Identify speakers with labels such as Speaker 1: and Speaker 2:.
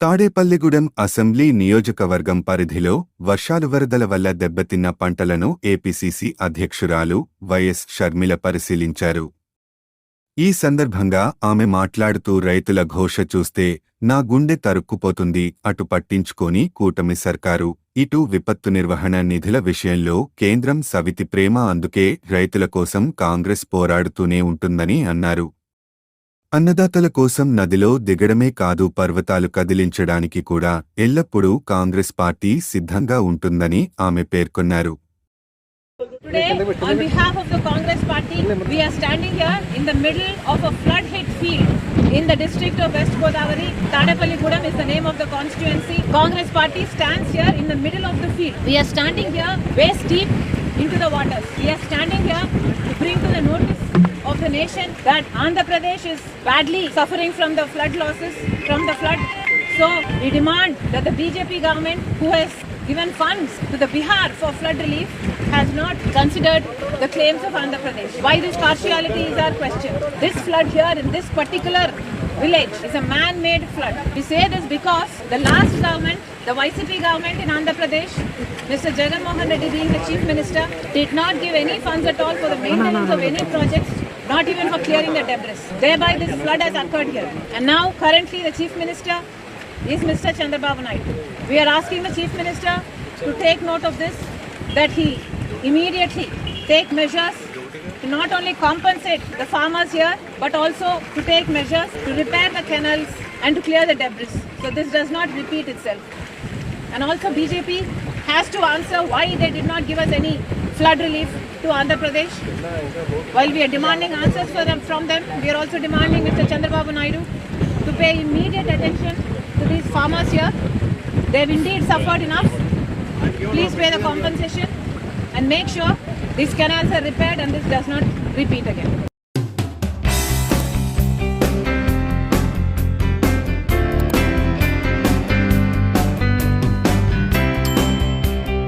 Speaker 1: Tadepalligudem assembly నియోజకవర్గం పరిధిలో వర్షాలు వరదల వల్ల దెబ్బతిన్న పంటలను ఏపీసీసీ అధ్యక్షురాలు వైఎస్ షర్మిల పరిశీలించారు. ఈ సందర్భంగా ఆమె మాట్లాడుతూ రైతుల ఘోష చూస్తే నా గుండె తరుక్కుపోతుంది అటు పట్టించుకోని కూటమి సర్కారు ఇటు విపత్తు నిర్వహణ నిధుల విషయంలో కేంద్రం సవితి ప్రేమ అందుకే రైతుల కోసం కాంగ్రెస్ పోరాడుతూనే ఉంటుందని అన్నారు. అన్నదాతల కోసం నదిలో దిగడమే కాదు పర్వతాలు కదిలించడానికి కూడా ఎల్లప్పుడూ కాంగ్రెస్ పార్టీ సిద్ధంగా ఉంటుందని ఆమె పేర్కొన్నారు
Speaker 2: Today, on behalf of the Congress Party, we are standing here in the middle of a flood-hit field in the district of West Godavari. Tadapalligudam is the name of the constituency. Congress Party stands here in the middle of the field. We are standing here waist deep into the waters. We are standing here nation that Andhra Pradesh is badly suffering from the flood losses from the flood. So we demand that the BJP government, who has given funds to the Bihar for flood relief, has not considered the claims of Andhra Pradesh. Why this partiality is our question. This flood here in this particular village is a man-made flood. We say this because the last government, the YCP government in Andhra Pradesh, Mr. Jagan Mohan Reddy being the chief minister, did not give any funds at all for the maintenance of any projects not even for clearing the debris. Thereby, this flood has occurred here. And now, currently, the Chief Minister is Mr. Chandrababu Naidu. We are asking the Chief Minister to take note of this, that he immediately take measures to not only compensate the farmers here, but also to take measures to repair the canals and to clear the debris. So this does not repeat itself. And also BJP has to answer why they did not give us any flood relief to Andhra Pradesh. While we are demanding answers them, from them, we are also demanding Mr. Chandrababu Naidu to pay immediate attention to these farmers here. They have indeed suffered enough. Please pay the compensation and make sure these canals are repaired and this does not repeat again.